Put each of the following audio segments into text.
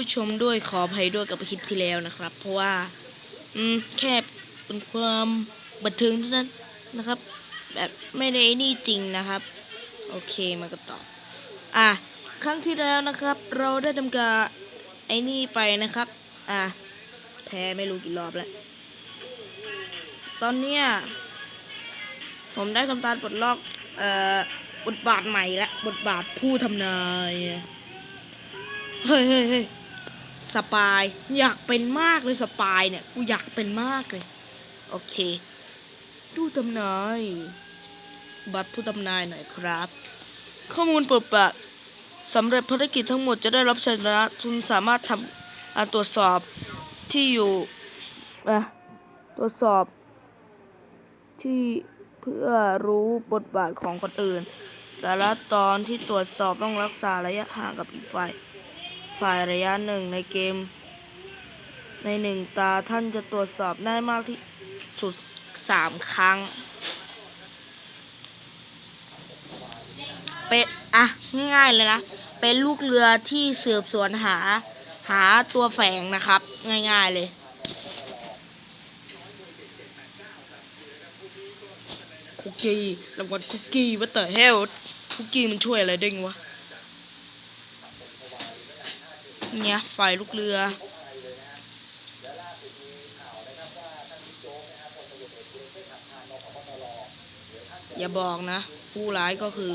ผู้ชมด้วยขออภัยด้วยกับคลิปที่แล้วนะครับ เพราะว่า อืมแค่เป็นความบันเทิงเท่านั้นนะครับ แบบไม่ได้นี่จริงนะครับ โอเคมากันต่ออะครั้งที่แล้วนะครับ เราได้ทำการไอ้นี่ไปนะครับ อะแพ้ไม่รู้กี่รอบแล้ว ตอนเนี้ยผมได้ทำการปลดล็อกเอ่อบทบาทใหม่ละบทบาทผู้ทำนายเฮ้ยเฮ้ยเฮ้ย สปาย อยากเป็นมากเลยสปายเนี่ยกูอยากเป็นมากเลย โอเคผู้ทำนายบัตรผู้ทำนายหน่อยครับ ข้อมูลเปิดปะสำเร็จภารกิจทั้งหมดจะได้รับชัยชนะคุณสามารถทำตรวจสอบที่อยู่อะตรวจสอบ ที่เพื่อรู้บทบาทของคนอื่น แต่ละตอนที่ตรวจสอบต้องรักษาระยะห่างกับอีกฝ่าย ฝ่ายระยะหนึ่งในเกม ในหนึ่งตาท่านจะตรวจสอบได้มากที่สุดสามครั้ง เป็นอะง่ายๆเลยนะ เป็นลูกเรือที่สืบสวนหาหาตัวแฝงนะครับ ง่ายๆเลยคุกกี้รางวัลคุกกี้ว่าแต่เฮลคุกกี้มันช่วยอะไรได้งวะ เนี่ยไฟลูกเรืออย่าบอกนะ ผู้ร้ายก็คือ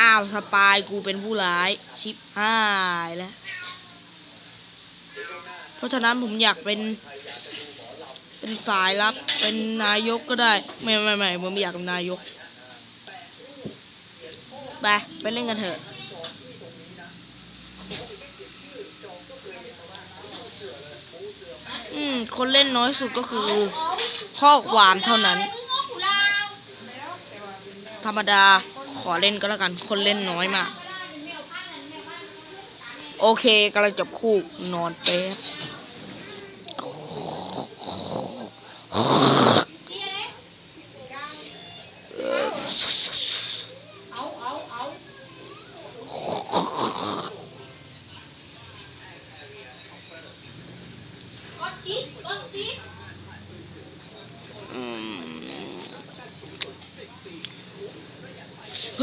อ้าวสปายกูเป็นผู้ร้าย ชิปหายแล้ว เพราะฉะนั้นผมอยากเป็น เป็นสายลับ เป็นนายกก็ได้ ไม่ไม่ไม่ผมไม่อยากเป็นนายก ไป ไปเล่นกันเถอะ อืม คนเล่นน้อยสุดก็คือ ข้อความเท่านั้น ธรรมดาขอเล่นก็แล้วกัน คนเล่นน้อยมาก โอเคกำลังจับคู่นอนเป๊ะ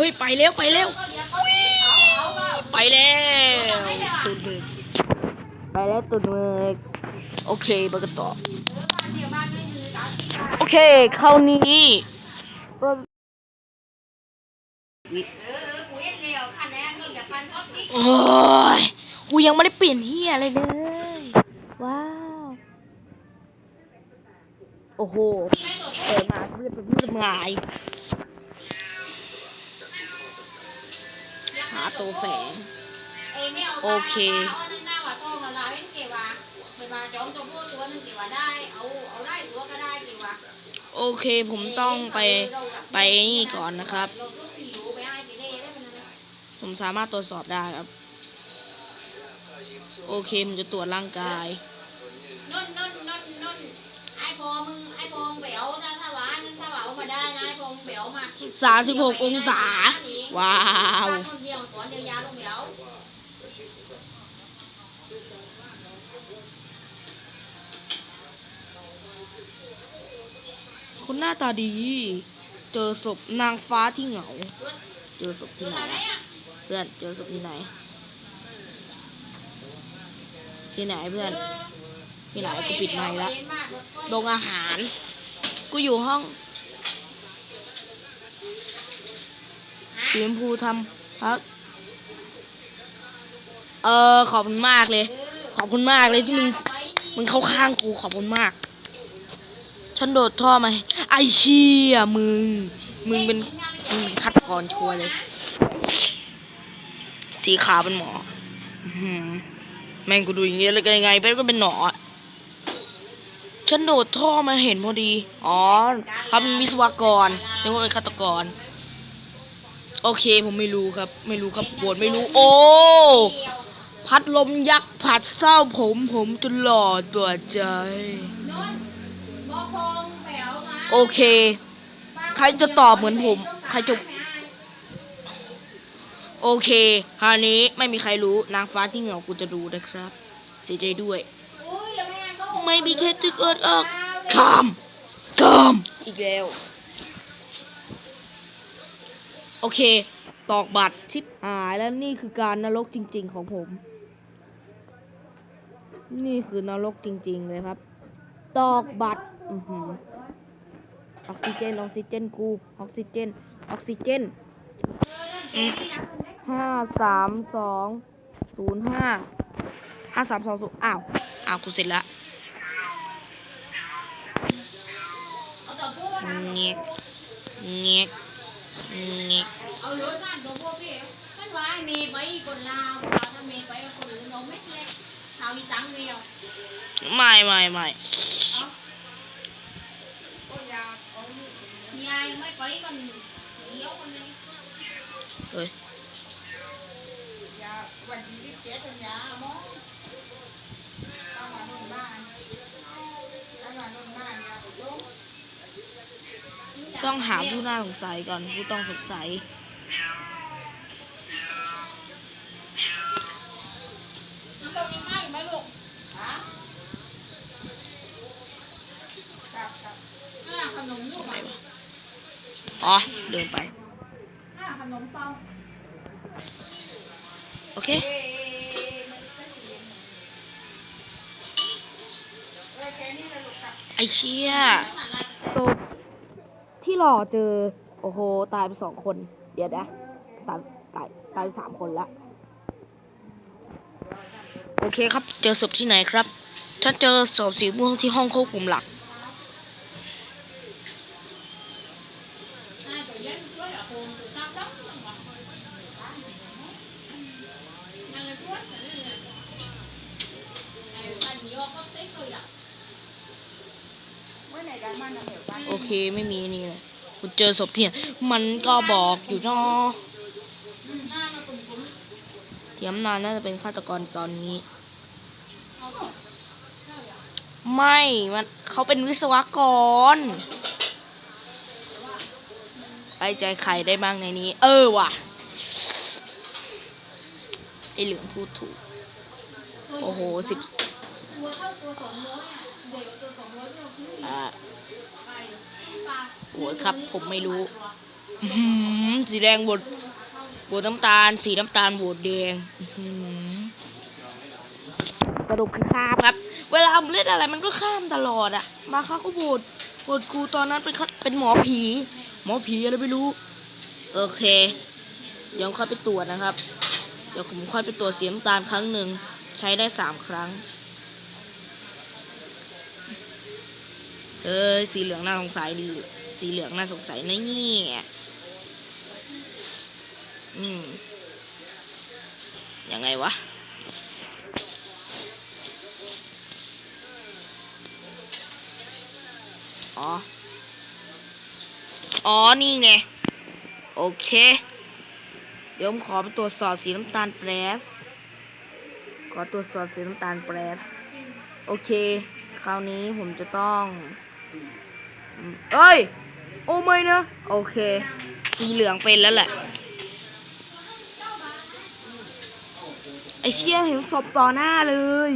ยไปเร็วไปเร็วไปแล้วตุนเบิกไปแล้วตุนเบิกโอเคไปกันต่อโอเคคราวนี้โอ้ยกูยังไม่ได้เปลี่ยนเฮียอะไรเลย ว้าว โอ้โหเปิดมาเพื่อนเป็นผู้ทำงานาตัวแฝงโอเคโอเคผมต้องไปไปนี่ก่อนนะครับ ผมสามารถตรวจสอบได้ครับ โอเคผมจะตรวจร่างกาย นุ่นนุ่นนุ่นนุ่นไอ้พอมึงไอ้พอมึงเบลถ้าถ้าหวานั่นถ้าหวาเอา มาได้นะไอ้พอมึงเบลมา36องศา ว้าวคนเดียวสอนเดียวยาลงเบลคนหน้าตาดี เจอศพนางฟ้าที่เหงา เจอศพที่ไหนอะไรอะเพื่อน เจอศพที่ไหน ที่ไหนเพื่อนที่ไหนกูปิดไมค์ละโรงอาหาร กูอยู่ห้อง สีชมพูทำครับ เออขอบคุณมากเลย ขอบคุณมากเลยที่มึงมึงเข้าข้างกูขอบคุณมาก ฉันโดดท่อไหมไอเชี่ยมึง มึงเป็นมึงเป็นฆาตกรชัวร์เลย สีขาวเป็นหมอแม่งกูดูอย่างเงี้ยแล้วยังไงเป็นก็เป็นหนอฉันโดดท่อมาเห็นพอดี อ๋อเขาเป็นวิศวกรนึกว่าเป็นฆาตกร โอเคผมไม่รู้ครับ ไม่รู้ครับปวดไม่รู้ โอ้ พัดลมยักษ์ผัดเศร้าผมผมจนหลอดปวดใจนุ่นมอพองเบลมาโอเค ใครจะตอบเหมือนผม ใครจะ โอเคคราวนี้ไม่มีใครรู้นางฟ้าที่เหงากูจะรู้นะครับ เสียใจด้วยอุ้ยแล้วแม่งก็ไม่มีแค่จึกเอิดออกข้ามข้ามอีกแล้ว โอเค ตอกบัตรชิปหายแล้วนี่คือการนรกจริง ๆ ของผม นี่คือนรกจริง ๆ เลยครับ ตอกบัตรออกซิเจนออกซิเจนกูออกซิเจนออกซิเจนห้าสามสองศูนย์ห้าห้าสามสองศูนย์อ้าวอ้าวกูเสร็จแล้วเอาตัวพูดนะเงี้ยเงี้ย ไปคนลาวว่าถ้าเมย์ไปคนอื่นเราไม่เล็กเอาอีตังเดียว ไม่ไม่ไม่ ยายไม่ไปกันเดียวคนนึง เฮ้ย ต้องหาผู้น่าสงสัยก่อนผู้ต้องสงสัย น้ำตกยังง่ายไหมลูกฮะกับกับอ่าขนมลูกไหนอะวะอ๋อ เดินไปอ่าขนมเปาโอเคเอ้ยมันจะเรียนเออแค่นี้ละลูกกับไอเชี่ยศพที่ หล่อเจอ โอ้โห ตายไปสองคน เดี๋ยวนะ ตาย ตาย ตายไปสามคนละ โอเคครับ เจอศพที่ไหนครับถ้าเจอศพสีม่วงที่ห้องควบคุมหลัก โอเค ไม่มีนี่เลย กูเจอศพที่ไหนมันก็บอกอยู่นอกเทียมนานน่าจะเป็นฆาตกรตอนนี้ ไม่มันเขาเป็นวิศวกรไปใจใครได้บ้างในนี้ เออว่ะไอเหลืองพูดถูก โอ้โหสิบ ยครับ ผมไม่รู้สีแดงบดบดน้ำตาล สีน้ำตาลบดแดงอื้อหือสรุปคือข้ามครับ เวลาผมเล่นอะไรมันก็ข้ามตลอดอะมาเขาก็บดบดกูตอนนั้นเป็นเป็นหมอผี หมอผีอะไรไม่รู้ โอเค เดี๋ยวค่อยไปตรวจนะครับ เดี๋ยวผมค่อยไปตรวจสีน้ำตาลครั้งหนึ่งใช้ได้สามครั้งเอ้ยสีเหลืองน่าสงสัยดี สีเหลืองน่าสงสัยนะเนี่ย อืม ยังไงวะ อ๋อ อ๋อ นี่ไง โอเค เดี๋ยวผมขอไปตรวจสอบสีน้ำตาลแป๊บขอตรวจสอบสีน้ำตาลแป๊บโอเค คราวนี้ผมจะต้อง เอ้ย อ้ไม่นะ โอเค สีเหลืองเป็นแล้วแหละ ไอเชี่ยเห็นศพต่อหน้าเลย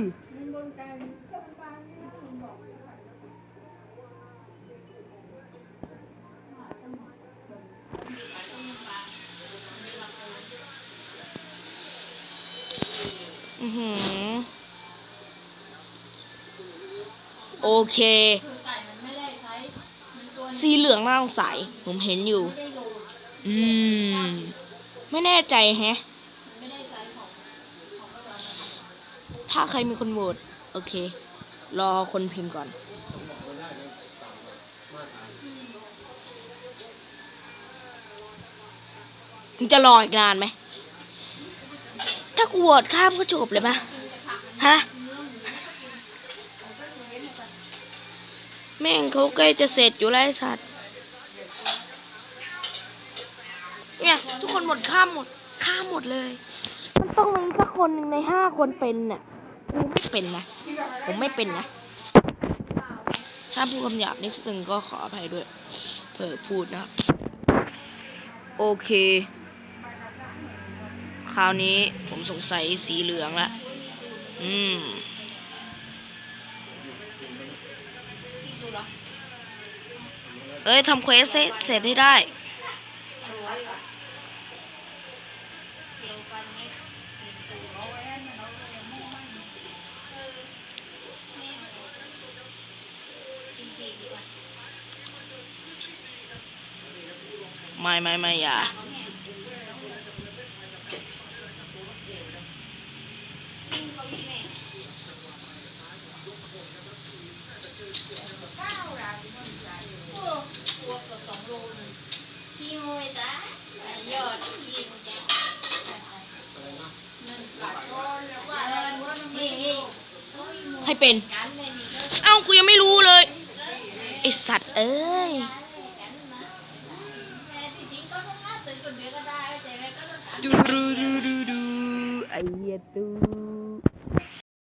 อือหือ โอเค สีเหลืองน่าสงสัย ผมเห็นอยู่ อืม ไม่แน่ใจแฮะ ถ้าใครมีคนโหวตโอเค รอคนพิมพ์ก่อน มึงจะรออีกนานไหม ถ้ากูโหวตข้ามก็จบเลยปะฮะ แม่งเขาใกล้จะเสร็จอยู่แล้วสัตว์ เนี่ยทุกคนหมดข้ามหมดข้ามหมดเลย มันต้องมีสักคนหนึ่งในห้าคนเป็นน่ะผมไม่เป็นนะ ผมไม่เป็นนะ ถ้าพูดคำหยาบนิดนึงก็ขออภัยด้วย เผลอพูดนะโอเค คราวนี้ผมสงสัยสีเหลืองละ อืม เอ้ยทำเควสเสร็จให้ได้ไม่ไม่ไม่อย่า ให้เป็น เอ้ากูยังไม่รู้เลยไอสัตว์เอ้ยดูดูดูดูดูไอเหี้ยตู